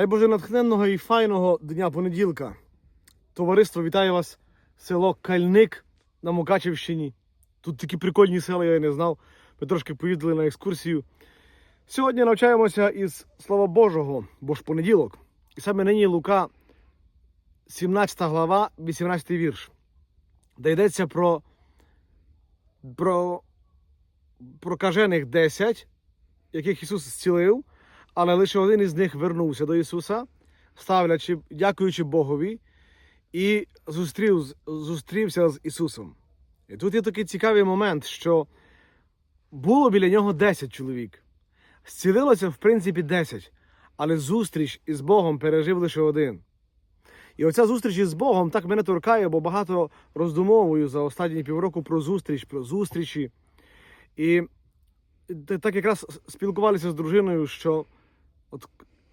Дай Боже натхненного і файного дня понеділка. Товариство вітає вас, село Кальник на Мукачівщині. Тут такі прикольні села, я не знав. Ми трошки поїздили на екскурсію. Сьогодні навчаємося із Слова Божого, бо ж понеділок. І саме нині Лука, 17 глава, 18 вірш, де йдеться про, про прокажених 10, яких Ісус зцілив, але лише один із них вернувся до Ісуса, ставлячи, дякуючи Богові, і зустрів, зустрівся з Ісусом. І тут є такий цікавий момент, що було біля нього 10 чоловік. Зцілилося, в принципі, 10, але зустріч із Богом пережив лише один. І оця зустріч із Богом так мене торкає, бо багато роздумовую за останні півроку про зустріч, про зустрічі. І так якраз спілкувалися з дружиною, що от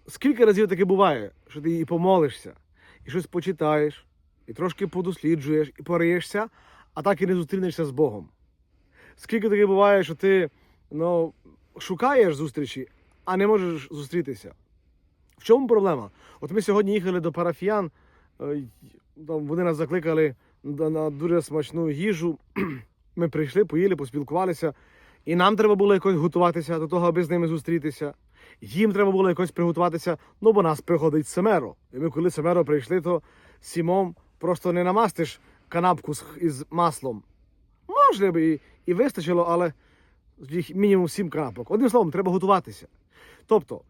скільки разів таке буває, що ти і помолишся, і щось почитаєш, і трошки подосліджуєш, і пориєшся, а так і не зустрінешся з Богом. Скільки таке буває, що ти ну, шукаєш зустрічі, а не можеш зустрітися. В чому проблема? От ми сьогодні їхали до парафіян, е, там вони нас закликали на, на дуже смачну їжу. Ми прийшли, поїли, поспілкувалися. І нам треба було якось готуватися до того, аби з ними зустрітися. Їм треба було якось приготуватися, ну бо нас приходить семеро. І ми, коли семеро прийшли, то сімом просто не намастиш канапку із маслом. Би і, і вистачило, але їх мінімум сім канапок. Одним словом, треба готуватися. Тобто,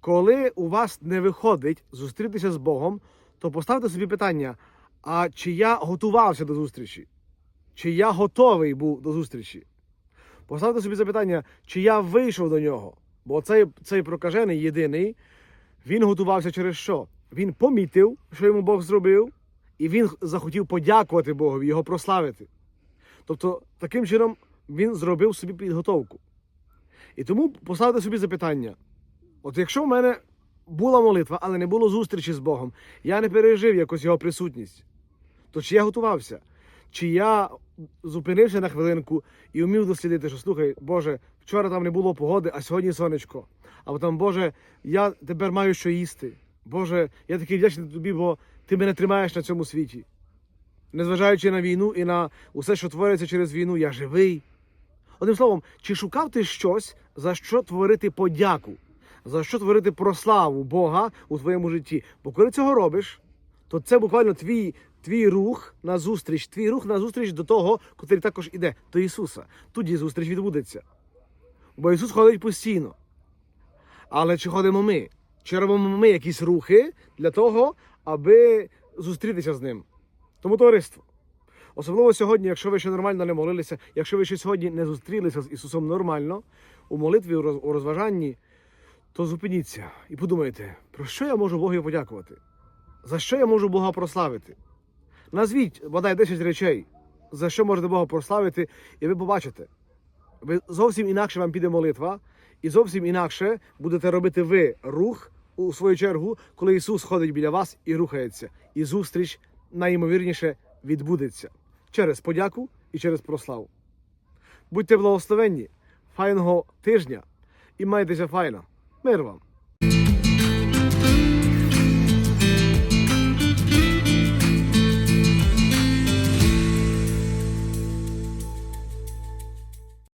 коли у вас не виходить зустрітися з Богом, то поставте собі питання: а чи я готувався до зустрічі? Чи я готовий був до зустрічі? Поставте собі запитання, чи я вийшов до нього. Бо цей, цей прокажений єдиний, він готувався через що? Він помітив, що йому Бог зробив, і він захотів подякувати Богові, його прославити. Тобто, таким чином він зробив собі підготовку. І тому поставте собі запитання: от якщо в мене була молитва, але не було зустрічі з Богом, я не пережив якось його присутність, то чи я готувався? Чи я зупинився на хвилинку і вмів дослідити, що слухай, Боже, вчора там не було погоди, а сьогодні сонечко. Або там, Боже, я тепер маю що їсти. Боже, я такий вдячний тобі, бо ти мене тримаєш на цьому світі. Незважаючи на війну і на усе, що твориться через війну, я живий. Одним словом, чи шукав ти щось, за що творити подяку, за що творити прославу Бога у твоєму житті? Бо коли цього робиш, то це буквально твій, твій рух на зустріч, твій рух на зустріч до того, котрий також іде, до Ісуса. Тоді зустріч відбудеться. Бо Ісус ходить постійно. Але чи ходимо ми? Чи робимо ми якісь рухи для того, аби зустрітися з ним? Тому товариство. Особливо сьогодні, якщо ви ще нормально не молилися, якщо ви ще сьогодні не зустрілися з Ісусом нормально, у молитві, у розважанні, то зупиніться і подумайте, про що я можу Богові подякувати? За що я можу Бога прославити? Назвіть, бодай 10 речей, за що можете Бога прославити, і ви побачите. Ви зовсім інакше вам піде молитва, і зовсім інакше будете робити ви рух у свою чергу, коли Ісус ходить біля вас і рухається. І зустріч найімовірніше відбудеться через подяку і через прославу. Будьте благословенні, файного тижня і майтеся файно. Мир вам!